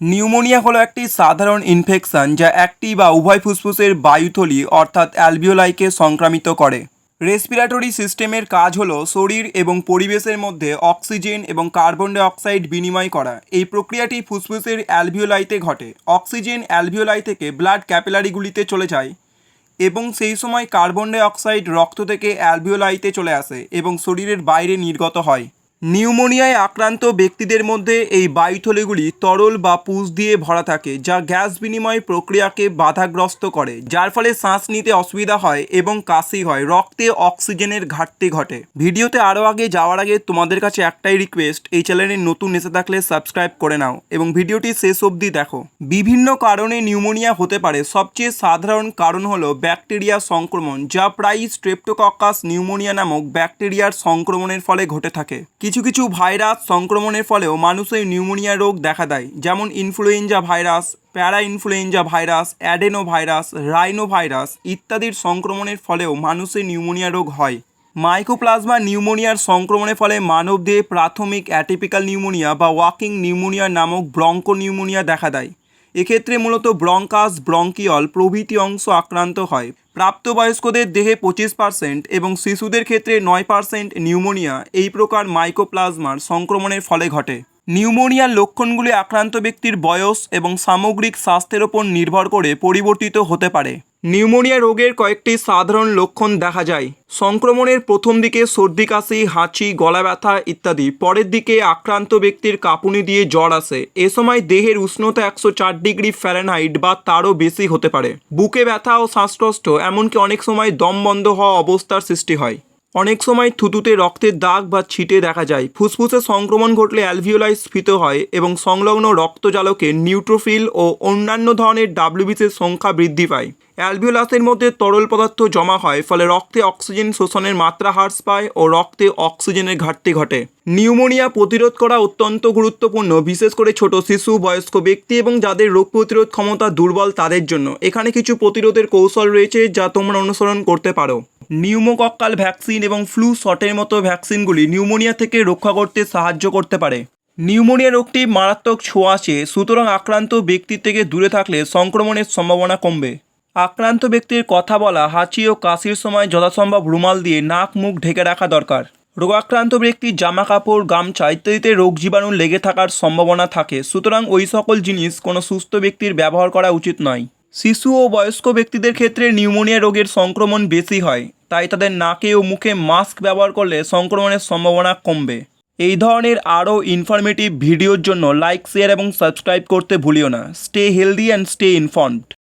Pneumonia হলো একটি সাধারণ ইনফেকশন যা একটি বা উভয় ফুসফুসের বায়ুথলি অর্থাৎ অ্যালভিওলাইকে সংক্রামিত করে। রেসপিরেটরি সিস্টেমের কাজ হলো শরীর এবং পরিবেশের মধ্যে অক্সিজেন এবং কার্বন ডাই অক্সাইড বিনিময় করা। এই প্রক্রিয়াটি ফুসফুসের অ্যালভিওলাইতে ঘটে। অক্সিজেন অ্যালভিওলাই থেকে ব্লাড ক্যাপিলারিগুলিতে চলে যায় এবং সেই সময় কার্বন ডাই অক্সাইড রক্ত থেকে অ্যালভিওলাইতে চলে আসে এবং শরীরের বাইরে নির্গত হয়। নিউমোনিয়ায় আক্রান্ত ব্যক্তিদের মধ্যে এই বায়ুথলিগুলি তরল বা পুষ দিয়ে ভরা থাকে, যা গ্যাস বিনিময় প্রক্রিয়াকে বাধাগ্রস্ত করে, যার ফলে শ্বাস নিতে অসুবিধা হয় এবং কাশি হয়, রক্তে অক্সিজেনের ঘাটতি ঘটে। ভিডিওতে আরও আগে যাওয়ার আগে তোমাদের কাছে একটাই রিকোয়েস্ট এই চ্যানেলে নতুন এসে থাকলে সাবস্ক্রাইব করে নাও এবং ভিডিওটি শেষ অবধি দেখো। বিভিন্ন কারণে নিউমোনিয়া হতে পারে, সবচেয়ে সাধারণ কারণ হলো ব্যাকটেরিয়া সংক্রমণ, যা প্রায়ই স্ট্রেপ্টোকক্কাস নিউমোনিয়া নামক ব্যাকটেরিয়ার সংক্রমণের ফলে ঘটে থাকে। কিছু কিছু ভাইরাস সংক্রমণের ফলেও মানুষের নিউমোনিয়া রোগ দেখা দেয়, যেমন influenza virus para influenza virus adeno virus rhino virus ইত্যাদির সংক্রমণের ফলেও মানুষের নিউমোনিয়া রোগ হয়। মাইকোপ্লাজমা নিউমোনিয়ার সংক্রমণের ফলে মানবদেহে প্রাথমিক অ্যাটিপিক্যাল নিউমোনিয়া বা ওয়াকিং নিউমোনিয়া নামক ব্রঙ্কো নিউমোনিয়া দেখা দেয়। এক্ষেত্রে মূলত ব্রঙ্কাস, ব্রঙ্কিয়ল প্রভৃতি অংশ আক্রান্ত হয়। প্রাপ্তবয়স্কদের দেহে পঁচিশ পার্সেন্ট এবং শিশুদের ক্ষেত্রে নয় পার্সেন্ট নিউমোনিয়া, এই প্রকার মাইকোপ্লাজমার সংক্রমণের ফলে ঘটে। নিউমোনিয়ার লক্ষণগুলি আক্রান্ত ব্যক্তির বয়স এবং সামগ্রিক স্বাস্থ্যের ওপর নির্ভর করে পরিবর্তিত হতে পারে। নিউমোনিয়া রোগের কয়েকটি সাধারণ লক্ষণ দেখা যায়। সংক্রমণের প্রথম দিকে সর্দি, কাশি, হাঁচি, গলা ব্যথা ইত্যাদি। পরের দিকে আক্রান্ত ব্যক্তির কাঁপুনি দিয়ে জ্বর আসে। এ সময় দেহের উষ্ণতা একশো চার ডিগ্রি ফ্যারেনহাইট বা তারও বেশি হতে পারে। বুকে ব্যথা ও শ্বাসকষ্ট, এমনকি অনেক সময় দম বন্ধ হওয়া অবস্থার সৃষ্টি হয়। অনেক সময় থুতুতে রক্তের দাগ বা ছিটে দেখা যায়। ফুসফুসে সংক্রমণ ঘটলে অ্যালভিওলাই স্ফীত হয় এবং সংলগ্ন রক্তজালকে নিউট্রোফিল ও অন্যান্য ধরনের ডাব্লিউবিসের সংখ্যা বৃদ্ধি পায়। অ্যালভিওলাসের মধ্যে তরল পদার্থ জমা হয়, ফলে রক্তে অক্সিজেন শোষণের মাত্রা হ্রাস পায় ও রক্তে অক্সিজেনের ঘাটতি ঘটে। নিউমোনিয়া প্রতিরোধ করা অত্যন্ত গুরুত্বপূর্ণ, বিশেষ করে ছোট শিশু, বয়স্ক ব্যক্তি এবং যাদের রোগ প্রতিরোধ ক্ষমতা দুর্বল তাদের জন্য। এখানে কিছু প্রতিরোধের কৌশল রয়েছে যা তোমরা অনুসরণ করতে পারো। নিউমোকক্কাল ভ্যাকসিন এবং ফ্লু শটের মতো ভ্যাকসিনগুলি নিউমোনিয়া থেকে রক্ষা করতে সাহায্য করতে পারে। নিউমোনিয়া রোগটি মারাত্মক ছোঁয়া ছোঁয়াচে সুতরাং আক্রান্ত ব্যক্তি থেকে দূরে থাকলে সংক্রমণের সম্ভাবনা কমবে। আক্রান্ত ব্যক্তির কথা বলা, হাঁচি ও কাশির সময় যথাসম্ভব রুমাল দিয়ে নাক মুখ ঢেকে রাখা দরকার। রোগাক্রান্ত ব্যক্তির জামা কাপড়, গামছা ইত্যাদিতে রোগ জীবাণু লেগে থাকার সম্ভাবনা থাকে, সুতরাং ওই সকল জিনিস কোনো সুস্থ ব্যক্তির ব্যবহার করা উচিত নয়। শিশু ও বয়স্ক ব্যক্তিদের ক্ষেত্রে নিউমোনিয়া রোগের সংক্রমণ বেশি হয়। তাই তাদের নাকে ও মুখে মাস্ক ব্যবহার করলে সংক্রমণের সম্ভাবনা কমবে। এই ধরনের আরও ইনফরমেটিভ ভিডিওর জন্য লাইক শেয়ার এবং সাবস্ক্রাইব করতে ভুলিও না। Stay healthy and stay informed